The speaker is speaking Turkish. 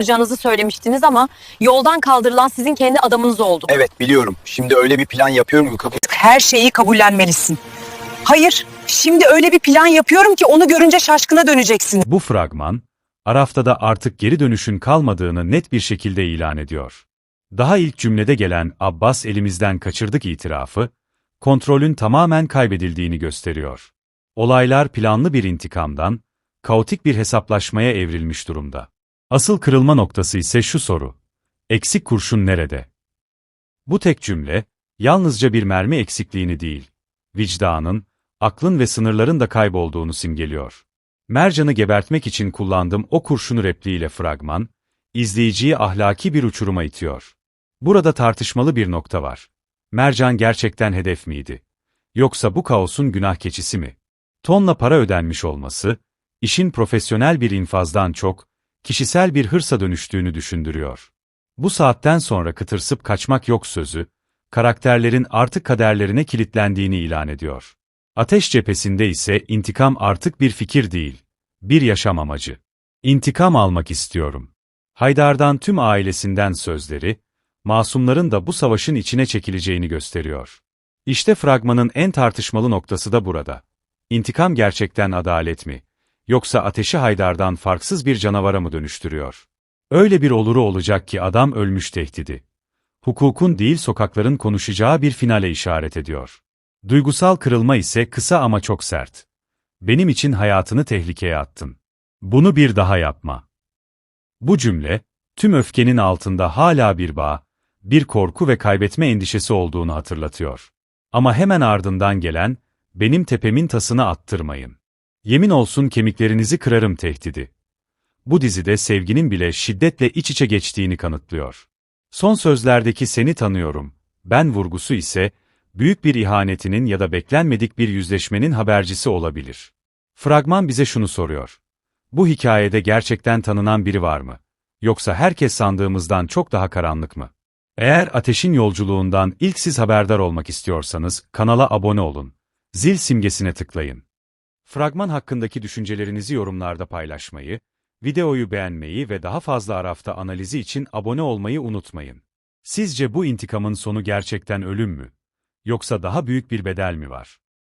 yapacağınızı söylemiştiniz ama yoldan kaldırılan sizin kendi adamınız oldu. Evet biliyorum. Şimdi öyle bir plan yapıyorum ki kabul Her şeyi kabullenmelisin. Hayır, şimdi öyle bir plan yapıyorum ki onu görünce şaşkına döneceksin. Bu fragman, Araf'ta artık geri dönüşün kalmadığını net bir şekilde ilan ediyor. Daha ilk cümlede gelen Abbas elimizden kaçırdık itirafı, kontrolün tamamen kaybedildiğini gösteriyor. Olaylar planlı bir intikamdan, kaotik bir hesaplaşmaya evrilmiş durumda. Asıl kırılma noktası ise şu soru. Eksik kurşun nerede? Bu tek cümle, yalnızca bir mermi eksikliğini değil, vicdanın, aklın ve sınırların da kaybolduğunu simgeliyor. Mercan'ı gebertmek için kullandığım o kurşunu repliğiyle fragman, izleyiciyi ahlaki bir uçuruma itiyor. Burada tartışmalı bir nokta var. Mercan gerçekten hedef miydi? Yoksa bu kaosun günah keçisi mi? Tonla para ödenmiş olması, işin profesyonel bir infazdan çok, kişisel bir hırsa dönüştüğünü düşündürüyor. Bu saatten sonra kıtırsıp kaçmak yok sözü, karakterlerin artık kaderlerine kilitlendiğini ilan ediyor. Ateş cephesinde ise intikam artık bir fikir değil, bir yaşam amacı. İntikam almak istiyorum. Haydar'dan tüm ailesinden sözleri, masumların da bu savaşın içine çekileceğini gösteriyor. İşte fragmanın en tartışmalı noktası da burada. İntikam gerçekten adalet mi? Yoksa ateşi Haydar'dan farksız bir canavara mı dönüştürüyor? Öyle bir oluru olacak ki adam ölmüş tehdidi. Hukukun değil sokakların konuşacağı bir finale işaret ediyor. Duygusal kırılma ise kısa ama çok sert. Benim için hayatını tehlikeye attın. Bunu bir daha yapma. Bu cümle, tüm öfkenin altında hala bir bağ, bir korku ve kaybetme endişesi olduğunu hatırlatıyor. Ama hemen ardından gelen, benim tepemin tasını attırmayın. Yemin olsun kemiklerinizi kırarım tehdidi. Bu dizide sevginin bile şiddetle iç içe geçtiğini kanıtlıyor. Son sözlerdeki seni tanıyorum, ben vurgusu ise, büyük bir ihanetinin ya da beklenmedik bir yüzleşmenin habercisi olabilir. Fragman bize şunu soruyor. Bu hikayede gerçekten tanınan biri var mı? Yoksa herkes sandığımızdan çok daha karanlık mı? Eğer ateşin yolculuğundan ilk siz haberdar olmak istiyorsanız kanala abone olun. Zil simgesine tıklayın. Fragman hakkındaki düşüncelerinizi yorumlarda paylaşmayı, videoyu beğenmeyi ve daha fazla Araf'ta analizi için abone olmayı unutmayın. Sizce bu intikamın sonu gerçekten ölüm mü? Yoksa daha büyük bir bedel mi var?